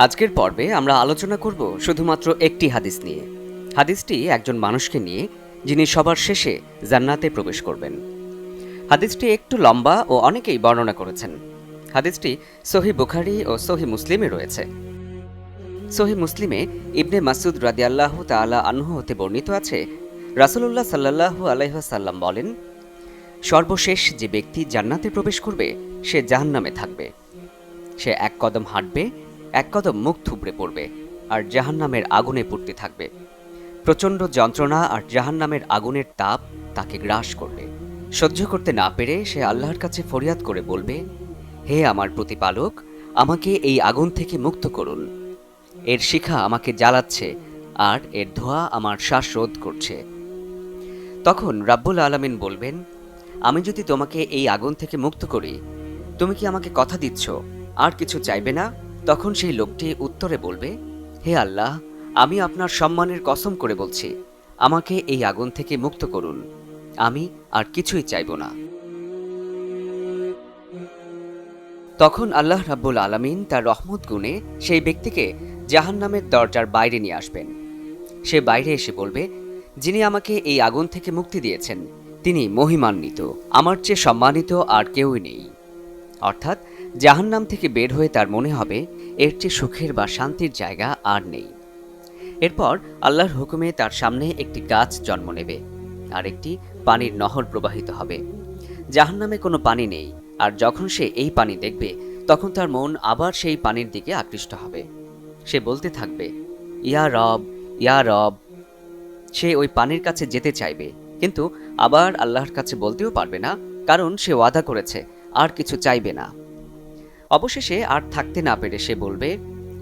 আজকের পর্বে আমরা আলোচনা করব শুধুমাত্র একটি হাদিস নিয়ে। হাদিসটি একজন মানুষকে নিয়ে, যিনি সবার শেষে জান্নাতে প্রবেশ করবেন। হাদিসটি একটু লম্বা ও অনেকেই বর্ণনা করেছেন। হাদিসটি সহি বুখারি ও সহি মুসলিমে রয়েছে। সহি মুসলিমে ইবনে মাসুদ রাদিয়াল্লাহ তাআলা আনহু হতে বর্ণিত আছে, রাসূলুল্লাহ সাল্লাল্লাহু আলাইহাসাল্লাম বলেন, সর্বশেষ যে ব্যক্তি জান্নাতে প্রবেশ করবে, সে জাহান্নামে থাকবে। সে এক কদম হাঁটবে এক কদম মুখ থুবড়ে পড়বে আর জাহান্নামের আগুনে পড়তে থাকবে। প্রচণ্ড যন্ত্রণা আর জাহান্নামের আগুনের তাপ তাকে গ্রাস করবে। সহ্য করতে না পেরে সে আল্লাহর কাছে ফরিয়াদ করে বলবে, হে আমার প্রতিপালক, আমাকে এই আগুন থেকে মুক্ত করুন। এর শিখা আমাকে জ্বালাচ্ছে আর এর ধোঁয়া আমার শ্বাসরোধ করছে। তখন রাব্বুল আলামিন বলবেন, আমি যদি তোমাকে এই আগুন থেকে মুক্ত করি, তুমি কি আমাকে কথা দিচ্ছ? আর কিছু চাইবে না? তখন সেই লোকটি উত্তরে বলবে, হে আল্লাহ, আমি আপনার সম্মানের কসম করে বলছি, আমাকে এই আগুন থেকে মুক্ত করুন। আমি আর কিছুই চাইব না। তখন আল্লাহ রাব্বুল আলামিন তার রহমত গুণে সেই ব্যক্তিকে জাহান্নামের দরজার বাইরে নিয়ে আসবেন। সে বাইরে এসে বলবে, যিনি আমাকে এই আগুন থেকে মুক্তি দিয়েছেন, তিনি মহিমান্বিত, আমার চেয়ে সম্মানিত আর কেউই নেই। অর্থাৎ জাহান্নাম থেকে বের হয়ে তার মনে হবে, এর চেয়ে সুখের বা শান্তির জায়গা আর নেই। এরপর আল্লাহর হুকুমে তার সামনে একটি গাছ জন্ম নেবে আর একটি পানির নহর প্রবাহিত হবে। জাহান্নামে কোনো পানি নেই আর যখন সে এই পানি দেখবে, তখন তার মন আবার সেই পানির দিকে আকৃষ্ট হবে। সে বলতে থাকবে, ইয়া রব ইয়া রব। সে ওই পানির কাছে যেতে চাইবে, কিন্তু আবার আল্লাহর কাছে বলতেও পারবে না, কারণ সে ওয়াদা করেছে, আর কিছু চাইবে না। অবশেষে আর থাকতে না পেরে সে বলবে,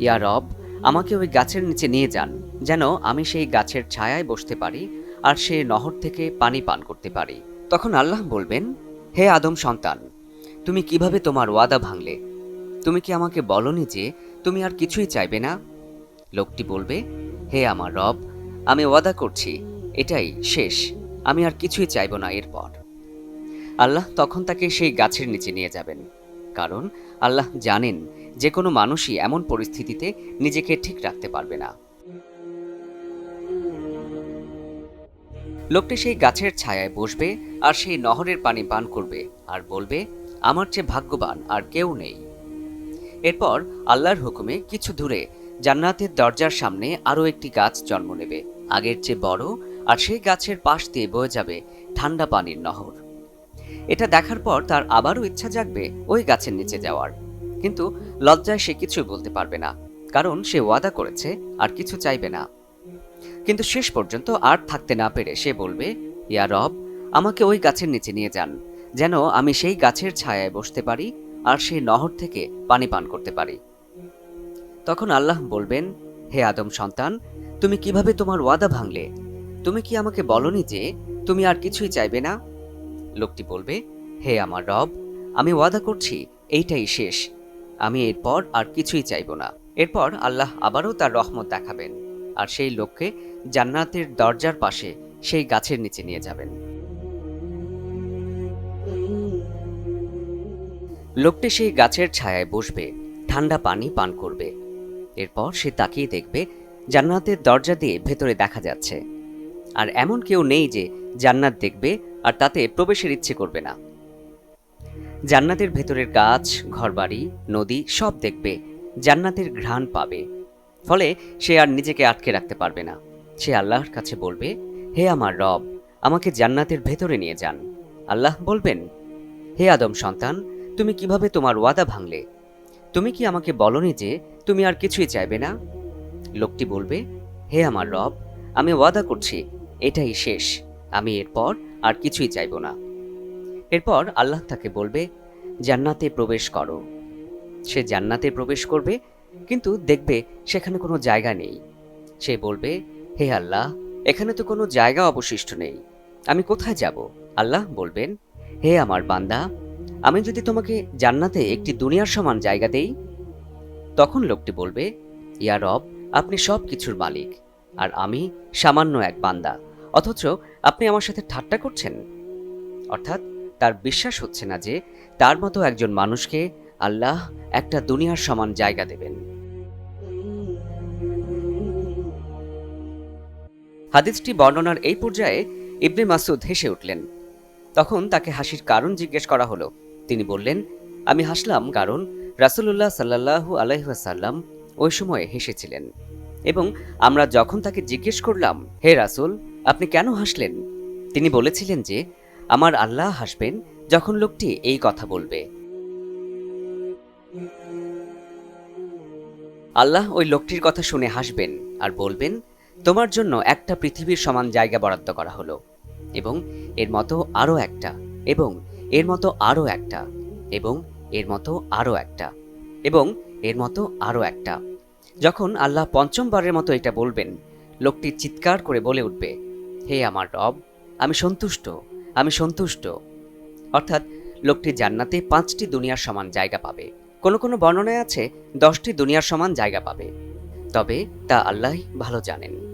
ইয়া রব, আমাকে ওই গাছের নিচে নিয়ে যান, যেন আমি সেই গাছের ছায়ায় বসতে পারি আর সে নহর থেকে পানি পান করতে পারি। তখন আল্লাহ বলবেন, হে আদম সন্তান, তুমি কীভাবে তোমার ওয়াদা ভাঙলে? তুমি কি আমাকে বলনি যে তুমি আর কিছুই চাইবে না? লোকটি বলবে, হে আমার রব, আমি ওয়াদা করছি, এটাই শেষ, আমি আর কিছুই চাইব না এরপর। আল্লাহ তখন তাকে সেই গাছের নিচে নিয়ে যাবেন, কারণ আল্লাহ জানেন যে কোনো মানুষই এমন পরিস্থিতিতে নিজেকে ঠিক রাখতে পারবে না। লোকটি সেই গাছের ছায়ায় বসবে আর সেই নহরের পানি পান করবে আর বলবে, আমার চেয়ে ভাগ্যবান আর কেউ নেই। এরপর আল্লাহর হুকুমে কিছু দূরে জান্নাতের দরজার সামনে আরও একটি গাছ জন্ম নেবে। আগের চেয়ে বড় আর সেই গাছের পাশ দিয়ে বয়ে যাবে ঠান্ডা পানির নহর। এটা দেখার পর তার আবারও ইচ্ছা জাগবে ওই গাছের নিচে যাওয়ার। কিন্তু লজ্জায় সে কিছু বলতে পারবে না, কারণ সে ওয়াদা করেছে আর কিছু চাইবে না। কিন্তু শেষ পর্যন্ত আর থাকতে না পেরে সে বলবে, ইয়া রব, আমাকে ওই গাছের নিচে নিয়ে যান, যেন আমি সেই গাছের ছায়ায় বসতে পারি আর সেই নহর থেকে পানি পান করতে পারি। তখন আল্লাহ বলবেন, হে আদম সন্তান, তুমি কীভাবে তোমার ওয়াদা ভাঙলে? তুমি কি আমাকে বলনি যে তুমি আর কিছুই চাইবে না? লোকটি বলবে, হে আমার রব, আমি ওয়াদা করছি, এইটাই শেষ। আমি এরপর আর কিছুই চাইব না। এরপর আল্লাহ আবারও তার রহমত দেখাবেন, আর সেই লোককে জান্নাতের দরজার পাশে সেই গাছের নিচে নিয়ে যাবেন। লোকটি সেই গাছের ছায়ায় বসবে ঠান্ডা পানি পান করবে। এরপর সে তাকিয়ে দেখবে, জান্নাতের দরজা দিয়ে ভেতরে দেখা যাচ্ছে। আর এমন কেউ নেই যে জান্নাত দেখবে আর তাতে প্রবেশের ইচ্ছে করবে না। জান্নাতের ভেতরের গাছ, ঘরবাড়ি, নদী সব দেখবে, জান্নাতের ঘ্রাণ পাবে। ফলে সে আর নিজেকে আটকে রাখতে পারবে না। সে আল্লাহর কাছে বলবে, হে আমার রব, আমাকে জান্নাতের ভেতরে নিয়ে যান। আল্লাহ বলবেন, হে আদম সন্তান, তুমি কীভাবে তোমার ওয়াদা ভাঙলে? তুমি কি আমাকে বলনি যে তুমি আর কিছুই চাইবে না? লোকটি বলবে, হে আমার রব, আমি ওয়াদা করছি, এটাই শেষ। আমি এরপর আর কিছুই চাইব না। এরপর আল্লাহ তাকে বলবে, জান্নাতে প্রবেশ করো। সে জান্নাতে প্রবেশ করবে, কিন্তু দেখবে সেখানে কোনো জায়গা নেই। সে বলবে, হে আল্লাহ, এখানে তো কোনো জায়গা অবশিষ্ট নেই। আমি কোথায় যাব? আল্লাহ বলবেন, হে আমার বান্দা, আমি যদি তোমাকে জান্নাতে একটি দুনিয়ার সমান জায়গা দেই? তখন লোকটি বলবে, ইয়া রব, আপনি সব কিছুর মালিক, আর আমি সামান্য এক বান্দা, অথচ আপনি আমার সাথে ঠাট্টা করছেন? অর্থাৎ তার বিশ্বাস হচ্ছে না যে তার মতো একজন মানুষকে আল্লাহ একটা দুনিয়ার সমান জায়গা দেবেন। হাদিসটি বর্ণনার এই পর্যায়ে ইবনে মাসুদ হেসে উঠলেন। তখন তাকে হাসির কারণ জিজ্ঞেস করা হলো। তিনি বললেন, আমি হাসলাম কারণ রাসুল্লাহ সাল্লাহু আলাইহাসাল্লাম ওই সময়ে হেসেছিলেন এবং আমরা যখন তাকে জিজ্ঞেস করলাম, হে রাসুল আপনি কেন হাসলেন? তিনি বলেছিলেন যে, আমার আল্লাহ হাসবেন যখন লোকটি এই কথা বলবে। আল্লাহ ওই লোকটির কথা শুনে হাসবেন আর বলবেন, তোমার জন্য একটা পৃথিবীর সমান জায়গা বরাদ্দ করা হলো এবং এর মতো আরও একটা এবং এর মতো আরও একটা এবং এর মতো আরও একটা এবং এর মতো আরও একটা। যখন আল্লাহ পঞ্চমবারের মতো এটা বলবেন, লোকটি চিৎকার করে বলে উঠবে হে আমার রব, আমি সন্তুষ্ট আমি সন্তুষ্ট। অর্থাৎ লোকটি জান্নাতে পাঁচটি দুনিয়ার সমান জায়গা পাবে। কোনো কোনো বর্ণনায় আছে, দশটি দুনিয়ার সমান জায়গা পাবে। তবে তা আল্লাহ ভালো জানেন।